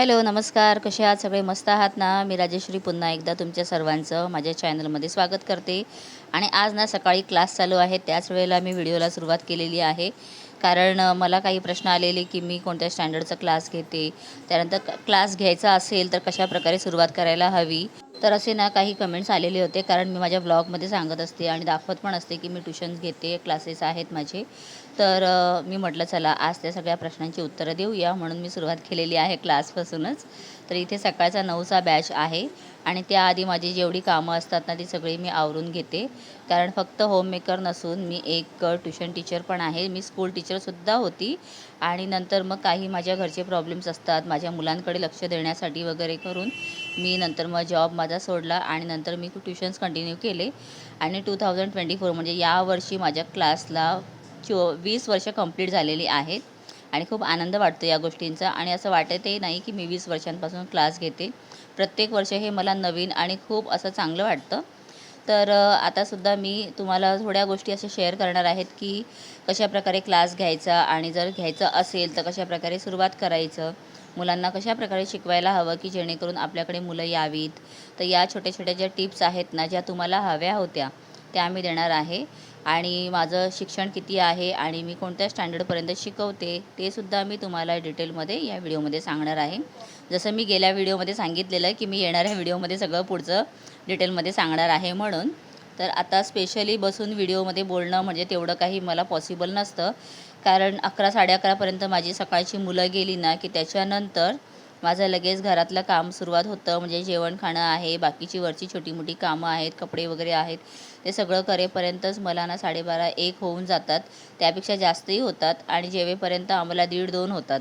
Hello नमस्कार. कसे आहात? सगळे मस्त आहात ना? मी राजेश्री पुन्हा एकदा तुमच्या सर्वांचं माझ्या चॅनलमध्ये स्वागत करते. आणि आज ना सकाळी क्लास चालू आहे. त्याच वेळेला मी व्हिडिओला सुरुवात केलेली आहे. कारण मला काही प्रश्न आलेले की मी कोणत्या स्टँडर्डचा क्लास घेते? त्यानंतर क्लास घ्यायचा असेल तर कशाप्रकारे सुरुवात करायला हवी? तर असे ना काही कमेंट्स आलेले होते. कारण मी माझ्या ब्लॉगमध्ये सांगत असते आणि दाखवत पण असते की मी ट्युशन्स घेते क्लासेस आहेत माझे. तर मी म्हटलं चला आज त्या सगळ्या प्रश्नांची उत्तरं देऊया. म्हणून मी सुरुवात केलेली आहे क्लासपासूनच तर इथे सकाळचा नऊचा बॅच आहे आणि त्याआधी माझी जेवढी कामं असतात ना ती सगळी मी आवरून घेते. कारण फक्त होममेकर नसून मी एक ट्युशन टीचर पण आहे. मी स्कूल टीचरसुद्धा होती. आणि नंतर मग काही माझ्या घरचे प्रॉब्लेम्स असतात माझ्या मुलांकडे लक्ष देण्यासाठी वगैरे करून मी नंतर मग जॉब माझा सोडला आणि नंतर मी ट्युशन्स कंटिन्यू केले. आणि टू थाउजंड ट्वेंटी फोर म्हणजे यावर्षी माझ्या क्लासला चो वीस वर्ष कंप्लीट झालेली आहेत. आणि खूप आनंद वाटतो या गोष्टींचा. आणि असं वाटतही नाही की मी वीस वर्षांपासून क्लास घेते. प्रत्येक वर्ष हे मला नवीन आणि खूप असं चांगलं वाटतं. तर आतासुद्धा मी तुम्हाला थोड्या गोष्टी अशा शेअर करणार आहेत की कशाप्रकारे क्लास घ्यायचा आणि जर घ्यायचं असेल तर कशाप्रकारे सुरुवात करायचं. मुलांना कशाप्रकारे शिकवायला हवं की जेणेकरून आपल्याकडे मुलं यावीत? तर या छोट्या छोट्या ज्या टिप्स आहेत ना ज्या तुम्हाला हव्या होत्या त्या मी देणार आहे. आणि माझं शिक्षण किती आहे आणि मी कोणत्या स्टँडर्डपर्यंत शिकवते ते सुद्धा मी तुम्हाला डिटेलमध्ये या व्हिडिओमध्ये सांगणार आहे. जसं मी गेल्या व्हिडिओमध्ये सांगितलेलं की मी येणाऱ्या व्हिडिओमध्ये सगळं पुढचं डिटेलमध्ये सांगणार आहे म्हणून. तर आता स्पेशली बसून व्हिडिओमध्ये बोलणं म्हणजे तेवढं काही मला पॉसिबल नसतं. कारण अकरा साडे अकरापर्यंत माझी सकाळची मुलं गेली ना की त्याच्यानंतर माझं लगेच घरातलं काम सुरुवात होतं. म्हणजे जेवण खाणं आहे बाकीची वरची छोटी मोठी कामं आहेत कपडे वगैरे आहेत ते सगळं करेपर्यंतच मला ना साडेबारा एक होऊन जातात. त्यापेक्षा जास्तही होतात आणि जेवेपर्यंत आम्हाला दीड दोन होतात.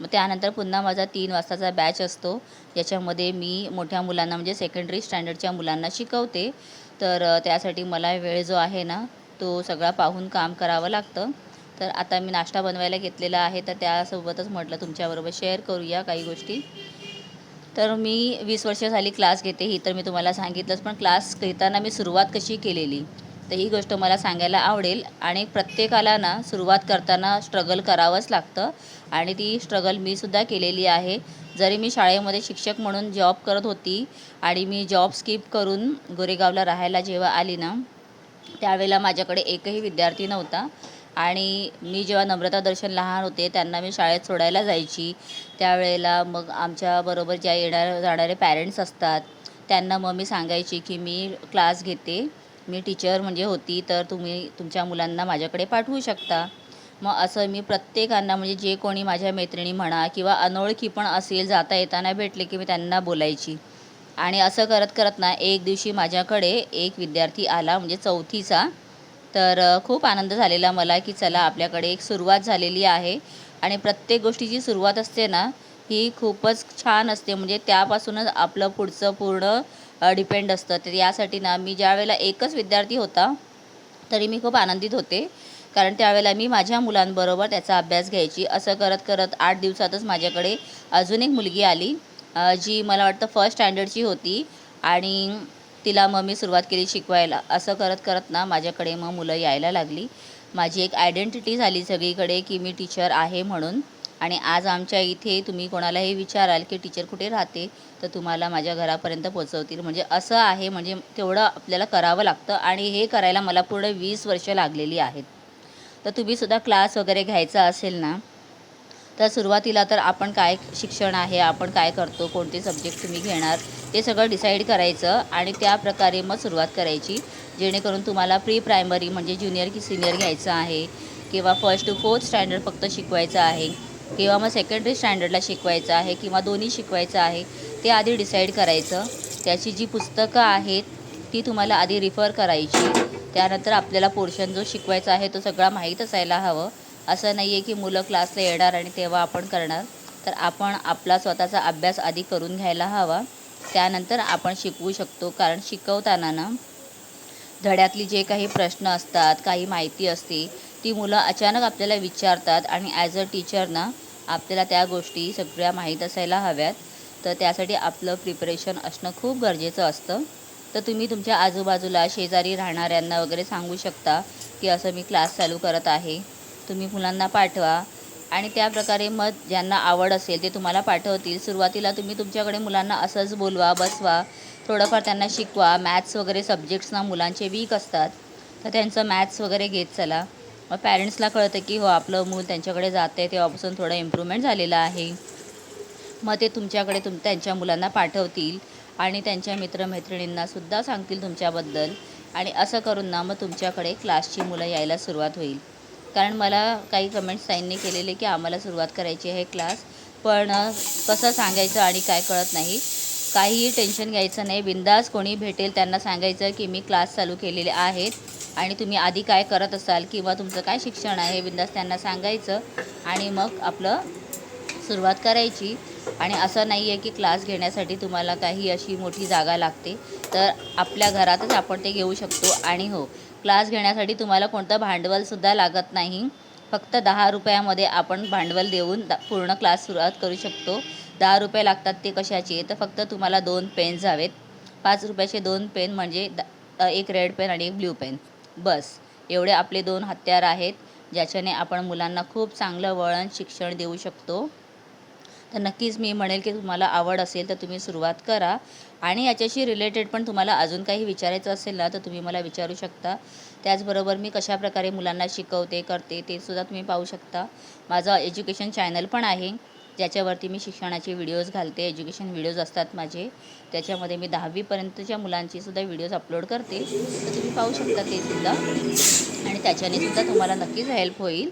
मग त्यानंतर पुन्हा माझा तीन वाजताचा बॅच असतो. ज्याच्यामध्ये मी मोठ्या मुलांना म्हणजे सेकंडरी स्टँडर्डच्या मुलांना शिकवते. तर त्यासाठी मला वेळ जो आहे ना तो सगळा पाहून काम करावं लागतं. तर आता मी नाश्ता बनवायला घेतलेला आहे तर त्यासोबतच म्हटलं तुमच्याबरोबर शेअर करूया काही गोष्टी. तर मी वीस वर्ष झाली क्लास घेते ही तर मी तुम्हाला सांगितलंच पण क्लास घेताना मी सुरुवात कशी केलेली? तर ही गोष्ट मला सांगायला आवडेल. आणि प्रत्येकाला ना सुरुवात करताना स्ट्रगल करावंच लागतं. आणि ती स्ट्रगल मी सुद्धा केलेली आहे. जरी मी शाळेमध्ये शिक्षक म्हणून जॉब करत होती आणि मी जॉब स्किप करून गोरेगावला राहायला जेव्हा आली ना त्यावेळेला माझ्याकडे एकही विद्यार्थी नव्हता. आणि मी जेव्हा नम्रता दर्शन लहान होते त्यांना मी शाळेत सोडायला जायची. त्यावेळेला मग आमच्याबरोबर ज्या येणार जाणारे पॅरेंट्स असतात त्यांना मग मी सांगायची की मी क्लास घेते. मी टीचर म्हणजे होती तर तुम्ही तुमच्या मुलांना माझ्याकडे पाठवू शकता. मग असं मी प्रत्येकांना म्हणजे जे कोणी माझ्या मैत्रिणी म्हणा किंवा अनोळखी पण असेल जाता येताना भेटले की मी त्यांना बोलायची. आणि असं करत करत ना एक दिवशी माझ्याकडे एक विद्यार्थी आला म्हणजे चौथीचा. तर खूप आनंद झालेला मला की चला आपल्याकडे एक सुरुवात झालेली आहे. आणि प्रत्येक गोष्टीची सुरुवात असते ना ही खूपच छान असते. म्हणजे त्यापासूनच आपलं पुढचं पूर्ण डिपेंड असतं. तर यासाठी ना मी ज्यावेळेला एकच विद्यार्थी होता तरी मी खूप आनंदित होते. कारण त्यावेळेला मी माझ्या मुलांबरोबर त्याचा अभ्यास घ्यायची. असं करत करत आठ दिवसातच माझ्याकडे अजून एक मुलगी आली जी मला वाटतं फर्स्ट स्टँडर्डची होती आणि तिला मग मी सुरुवात केली शिकवायला. असं करत करत ना माझ्याकडे मग मुलं यायला लागली. माझी एक आयडेंटिटी झाली सगळीकडे की मी टीचर आहे म्हणून. आणि आज आमच्या इथे तुम्ही कोणालाही विचाराल की टीचर कुठे राहते तर तुम्हाला माझ्या घरापर्यंत पोचवतील. म्हणजे असं आहे म्हणजे तेवढं आपल्याला करावं लागतं आणि हे करायला मला पूर्ण वीस वर्ष लागलेली आहेत. तर तुम्हीसुद्धा क्लास वगैरे घ्यायचा असेल ना तर सुरुवातीला तर आपण काय शिक्षण आहे आपण काय करतो कोणते सब्जेक्ट तुम्ही घेणार ते सगळं डिसाईड करायचं आणि त्या प्रकारे मग सुरुवात करायची. जेणेकरून तुम्हाला प्री प्रायमरी म्हणजे ज्युनियर की सिनियर घ्यायचं आहे किंवा फर्स्ट टू फोर्थ स्टँडर्ड फक्त शिकवायचं आहे. किंवा मग सेकंडरी स्टँडर्डला शिकवायचं आहे किंवा दोन्ही शिकवायचं आहे ते आधी डिसाईड करायचं. त्याची जी पुस्तकं आहेत ती तुम्हाला आधी रिफर करायची. त्यानंतर आपल्याला पोर्शन जो शिकवायचा आहे तो सगळा माहीत असायला हवं. असं नाही आहे की मुलं क्लासला येणार आणि तेव्हा आपण करणार. तर आपण आपला स्वतःचा अभ्यास आधी करून घ्यायला हवा. त्यानंतर आपण शिकवू शकतो. कारण शिकवताना ना धड्यातली जे काही प्रश्न असतात काही माहिती असते ती मुलं अचानक आपल्याला विचारतात. आणि ॲज अ टीचर ना आपल्याला त्या गोष्टी सगळ्या माहीत असायला हव्यात. तर त्यासाठी आपलं प्रिपरेशन असणं खूप गरजेचं असतं. तर तुम्ही तुमच्या आजूबाजूला शेजारी राहणाऱ्यांना वगैरे सांगू शकता की असं मी क्लास चालू करत आहे. तुम्ही मुलांना पाठवा. आणि त्याप्रकारे मग ज्यांना आवड असेल ते तुम्हाला पाठवतील. सुरुवातीला तुम्ही तुमच्याकडे मुलांना असंच बोलवा बसवा. थोडंफार त्यांना शिकवा. मॅथ्स वगैरे सब्जेक्ट्सना मुलांचे वीक असतात. तर त्यांचं मॅथ्स वगैरे घेत चला. मग पॅरेंट्सला कळतं की हो आपलं मूल त्यांच्याकडे जातं आहे तेव्हापासून थोडं इम्प्रूव्हमेंट झालेलं आहे. मग ते तुमच्याकडे तुम त्यांच्या मुलांना पाठवतील आणि त्यांच्या मित्रमैत्रिणींनासुद्धा सांगतील तुमच्याबद्दल. आणि असं करून ना मग तुमच्याकडे क्लासची मुलं यायला सुरुवात होईल. कारण मला काही कमेंट्स ताईंनी केलेले की आम्हाला सुरुवात करायची आहे क्लास पण कसं सांगायचं आणि काय कळत नाही. काहीही टेन्शन घ्यायचं नाही. बिंदास कोणी भेटेल त्यांना सांगायचं की मी क्लास चालू केलेले आहेत. आणि तुम्ही आधी काय करत असाल किंवा तुमचं काय शिक्षण आहे बिंदास त्यांना सांगायचं आणि मग आपलं सुरुवात करायची. आणि असं नाही आहे की क्लास घेण्यासाठी तुम्हाला काही अशी मोठी जागा लागते. तर आपल्या घरातच आपण ते घेऊ शकतो आणि हो क्लास घेण्यासाठी तुम्हाला कोणतं भांडवलसुद्धा लागत नाही. फक्त दहा रुपयामध्ये आपण भांडवल देऊन पूर्ण क्लास सुरुवात करू शकतो. दहा रुपये लागतात ते कशाचे? तर फक्त तुम्हाला दोन पेन्स हवेत. पाच रुपयाचे दोन पेन म्हणजे द एक रेड पेन आणि एक ब्ल्यू पेन. बस. एवढे आपले दोन हत्यार आहेत ज्याच्याने आपण मुलांना खूप चांगलं वळण शिक्षण देऊ शकतो. तर नक्कीच मी म्हणेल की तुम्हाला आवड असेल तर तुम्ही सुरुवात करा. आणि याच्याशी रिलेटेड पण तुम्हाला अजून काही विचारायचं असेल ना तर तुम्ही मला विचारू शकता. त्याचबरोबर मी कशाप्रकारे मुलांना शिकवते करते ते सुद्धा तुम्ही पाहू शकता. माझं एज्युकेशन चॅनल पण आहे. ज्याच्यावरती मी शिक्षणाचे व्हिडिओज घालते एज्युकेशन व्हिडिओज असतात माझे. त्याच्यामध्ये मी दहावीपर्यंतच्या मुलांची सुद्धा व्हिडिओज अपलोड करते. तर तुम्ही पाहू शकता ते सुद्धा. आणि त्याच्याने सुद्धा तुम्हाला नक्कीच हेल्प होईल.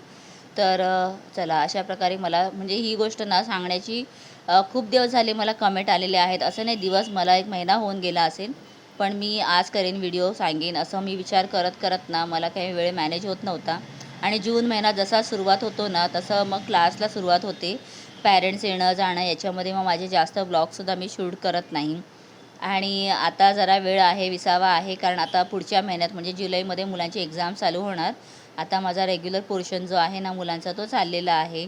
तर चला अशा प्रकारे मला म्हणजे ही गोष्ट ना सांगण्याची खूप दिवस झाले मला कमेंट आलेले आहेत. असं नाही दिवस मला एक महिना होऊन गेला असेल. पण मी आज करेन व्हिडिओ सांगेन. असं मी विचार करत करत ना मला काही वेळ मॅनेज होत नव्हता. आणि जून महिना जसा सुरुवात होतो ना तसं मग क्लासला सुरुवात होते. पॅरेंट्स येणं जाणं याच्यामध्ये मग माझे जास्त ब्लॉगसुद्धा मी शूट करत नाही. आणि आता जरा वेळ आहे विसावा आहे कारण आता पुढच्या महिन्यात म्हणजे जुलैमध्ये मुलांची एक्झाम चालू होणार. आता माझा रेग्युलर पोर्शन जो आहे ना मुलांचा तो चाललेला आहे.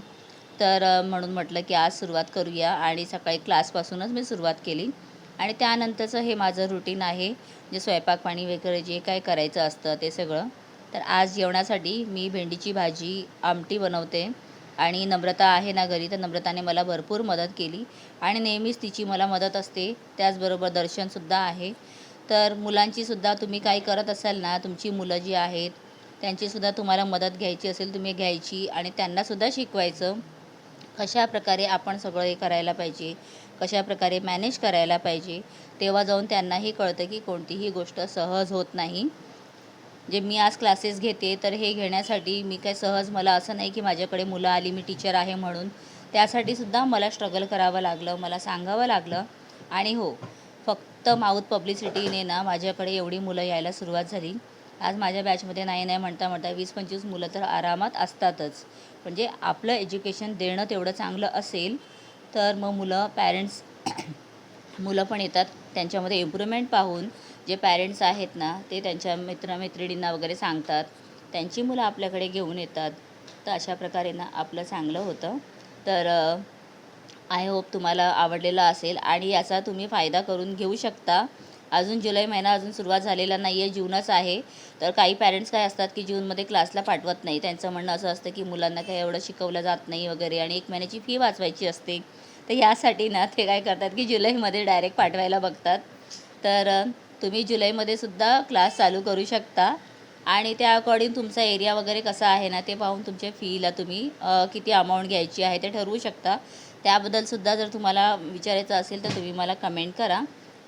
तर म्हणून म्हटलं की आज सुरुवात करूया. आणि सकाळी क्लासपासूनच मी सुरुवात केली. आणि त्यानंतरचं हे माझं रुटीन आहे जे स्वयंपाक पाणी वगैरे जे काय करायचं असतं ते सगळं. तर आज जेवणासाठी मी भेंडीची भाजी आमटी बनवते. आणि नम्रता आहे ना घरी तर नम्रताने मला भरपूर मदत केली. आणि नेहमीच तिची मला मदत असते. त्याचबरोबर दर्शनसुद्धा आहे. तर मुलांचीसुद्धा तुम्ही काही करत असाल ना तुमची मुलं जी आहेत त्यांचीसुद्धा तुम्हाला मदत घ्यायची असेल तुम्ही घ्यायची आणि त्यांनासुद्धा शिकवायचं कशा प्रकारे आपण सगळं हे करायला पाहिजे कशा प्रकारे मॅनेज करायला पाहिजे तेव्हा जाऊन त्यांनाही कळतं की कोणतीही गोष्ट सहज होत नाही. जे मी आज क्लासेस घेते तर हे घेण्यासाठी मी काय सहज मला असं नाही की माझ्याकडे मुलं आली मी टीचर आहे म्हणून. त्यासाठी सुद्धा मला स्ट्रगल करावं लागलं मला सांगावं लागलं. आणि हो फक्त माऊथ पब्लिसिटीने ना माझ्याकडे एवढी मुलं यायला सुरुवात झाली. आज माझ्या बॅचमध्ये नाही नाही म्हणता म्हणता वीस पंचवीस मुलं तर आरामात असतातच. म्हणजे आपलं एज्युकेशन देणं तेवढं चांगलं असेल तर मग मुलं पॅरेंट्स मुलं पण येतात. त्यांच्यामध्ये इम्प्रूव्हमेंट पाहून जे पॅरेंट्स आहेत ना ते त्यांच्या मित्रमैत्रिणींना वगैरे सांगतात. त्यांची मुलं आपल्याकडे घेऊन येतात. तर अशा प्रकारे ना आपलं चांगलं होतं. तर आय होप तुम्हाला आवडलेलं असेल आणि याचा तुम्ही फायदा करून घेऊ शकता. अजून जुलै महिना अजून सुरुवात झालेला नाही आहे जूनच आहे. तर काही पॅरेंट्स काय असतात की जूनमध्ये क्लासला पाठवत नाही. त्यांचं म्हणणं असं असतं की मुलांना काही एवढं शिकवलं जात नाही वगैरे आणि एक महिन्याची फी वाचवायची असते. तर यासाठी ना ते काय करतात की जुलैमध्ये डायरेक्ट पाठवायला बघतात. तर तुम्ही जुलैमध्ये सुद्धा क्लास चालू करू शकता. आणि त्या अकॉर्डिंग तुमचा एरिया वगैरे कसा आहे ना ते पाहून तुमच्या फीला तुम्ही किती अमाऊंट घ्यायची आहे ते ठरवू शकता. त्याबद्दलसुद्धा जर तुम्हाला विचारायचं असेल तर तुम्ही मला कमेंट करा.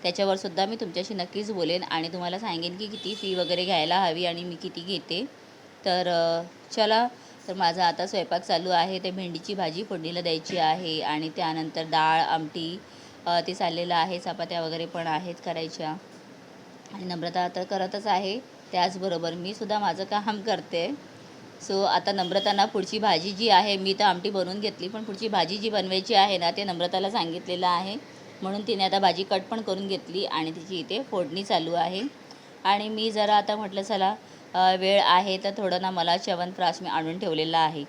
त्याच्यावर सुद्धा मी तुमच्याशी नक्कीच बोलेन आणि तुम्हाला सांगेन की किती फी वगैरे घ्यायला हवी आणि मी किती घेते. तर चला तर माझा आता स्वयंपाक चालू आहे. ते भेंडीची भाजी फोडणीला द्यायची आहे आणि त्यानंतर डाळ आमटी ते चाललेलं आहे. चपात्या वगैरे पण आहेत करायच्या. आणि नम्रता तर करतच आहे. त्याचबरोबर मी सुद्धा माझं काम करते. सो आता नम्रताना पुढची भाजी जी आहे मी तर आमटी बनवून घेतली पण पुढची भाजी जी बनवायची आहे ना ते नम्रताला सांगितलेलं आहे. म्हणून तिने आता भाजी कट पण करून घेतली आणि तिची इथे फोडणी चालू आहे. आणि मी जरा आता म्हटलं चला वेळ आहे तर थोडं ना मला च्यवनप्राश मी आणून ठेवलेला आहे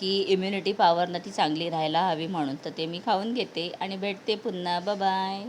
की इम्युनिटी पॉवर ना ती चांगली राहायला हवी म्हणून. तर ते मी खाऊन घेते आणि भेटते पुन्हा. बाय